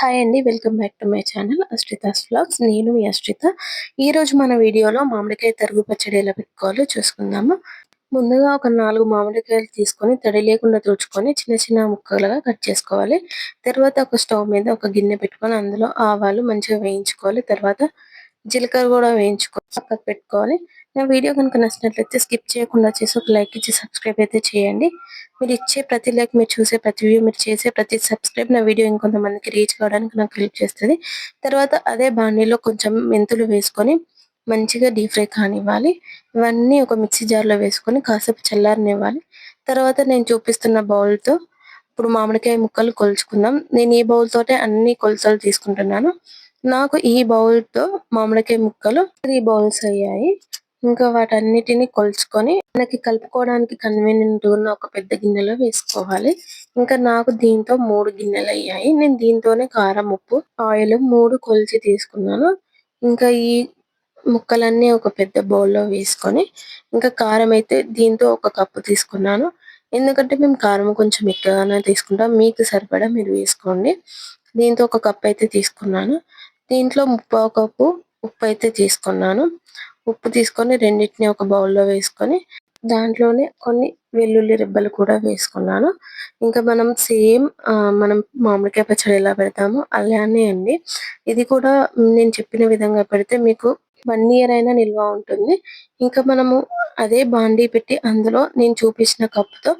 Hi అండి welcome back to my channel Ashrita's vlogs నేను మీ అశ్రిత ఈ రోజు మన వీడియోలో మామిడికాయ తరుగు పచ్చడి ఎలా పెట్టుకోవాలో చూసుకుందాము. ముందుగా ఒక నాలుగు మామిడికాయలు తీసుకొని తడి లేకుండా తుడుచుకొని చిన్న చిన్న ముక్కలుగా కట్ చేసుకోవాలి. తర్వాత ఒక స్టవ్ మీద ఒక గిన్నె పెట్టుకొని అందులో ఆవాలు మంచిగా వేయించుకోవాలి. తర్వాత జీలకర్ర కూడా వేయించుకొని పక్కకు పెట్టుకోవాలి. నా వీడియో కనుక నచ్చినట్లయితే స్కిప్ చేయకుండా చేసి ఒక లైక్ ఇచ్చి సబ్స్క్రైబ్ అయితే చేయండి. మీరు ఇచ్చే ప్రతి లైక్ మీరు చూసే ప్రతి వ్యూ మీరు చేసే ప్రతి సబ్స్క్రైబ్ నా వీడియో ఇంకొంతమందికి రీచ్ కావడానికి నాకు హెల్ప్ చేస్తుంది. తర్వాత అదే బాణీలో కొంచెం మెంతులు వేసుకొని మంచిగా డీప్ ఫ్రై కానివ్వాలి. ఇవన్నీ ఒక మిక్సీ జార్లో వేసుకొని కాసేపు చల్లారనివ్వాలి. తర్వాత నేను చూపిస్తున్న బౌల్తో ఇప్పుడు మామిడికాయ ముక్కలు కొలుచుకుందాం. నేను ఈ బౌల్ తోటే అన్ని కొలతలు తీసుకుంటున్నాను. నాకు ఈ బౌల్తో మామిడికాయ ముక్కలు త్రీ బౌల్స్ అయ్యాయి. ఇంకా వాటన్నిటిని కొలుచుకొని మనకి కలుపుకోవడానికి కన్వీనియంట్ ఉన్న ఒక పెద్ద గిన్నెలో వేసుకోవాలి. ఇంకా నాకు దీంతో మూడు గిన్నెలు అయ్యాయి. నేను దీంతోనే కారం ఉప్పు ఆయిల్ మూడు కొలిచి తీసుకున్నాను. ఇంకా ఈ ముక్కలన్నీ ఒక పెద్ద బౌల్లో వేసుకొని ఇంకా కారం అయితే దీంతో ఒక కప్పు తీసుకున్నాను. ఎందుకంటే మేము కారం కొంచెం ఎక్కువగానే తీసుకుంటాం. మీకు సరిపడా మీరు వేసుకోండి. దీంతో ఒక కప్ అయితే తీసుకున్నాను. దీంట్లో ముప్పావు కప్పు ఉప్పు అయితే తీసుకున్నాను. ఉప్పు తీసుకొని రెండింటిని ఒక బౌల్లో వేసుకొని దాంట్లోనే కొన్ని వెల్లుల్లి రిబ్బలు కూడా వేసుకున్నాను. ఇంకా మనం సేమ్ మనం మామిడికాయ పచ్చడి ఎలా పెడతామో అలానే అండి. ఇది కూడా నేను చెప్పిన విధంగా పెడితే మీకు వన్ ఇయర్ అయినా నిల్వ ఉంటుంది. ఇంకా మనము అదే బాండీ పెట్టి అందులో నేను చూపించిన కప్పుతో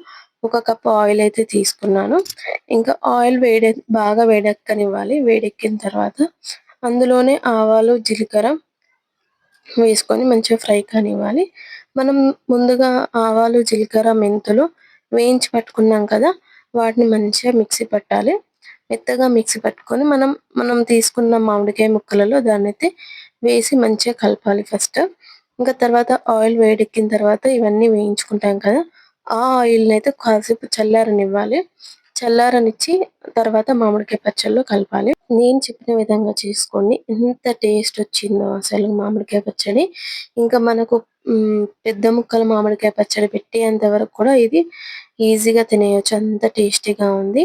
ఒక కప్ ఆయిల్ అయితే తీసుకున్నాను. ఇంకా ఆయిల్ వేడి బాగా వేడెక్కనివ్వాలి. వేడెక్కిన తర్వాత అందులోనే ఆవాలు జీలకర్ర వేసుకొని మంచిగా ఫ్రై కానివ్వాలి. మనం ముందుగా ఆవాలు జీలకర్ర మెంతులు వేయించి పట్టుకున్నాం కదా వాటిని మంచిగా మిక్సీ పట్టాలి. మెత్తగా మిక్సీ పట్టుకొని మనం మనం తీసుకున్న మామిడికాయ ముక్కలలో దాన్ని అయితే వేసి మంచిగా కలపాలి ఫస్ట్. ఇంకా తర్వాత ఆయిల్ వేడెక్కిన తర్వాత ఇవన్నీ వేయించుకుంటాం కదా ఆ ఆయిల్ని అయితే కాసేపు చల్లారనివ్వాలి. చల్లారనిచ్చి తర్వాత మామిడికాయ పచ్చళ్ళు కలపాలి. నేను చెప్పిన విధంగా చేసుకోండి. ఎంత టేస్ట్ వచ్చిందో అసలు మామిడికాయ పచ్చడి. ఇంకా మనకు పెద్ద ముక్కల మామిడికాయ పచ్చడి పెట్టేంత వరకు కూడా ఇది ఈజీగా తినేయచ్చు. అంత టేస్టీగా ఉంది.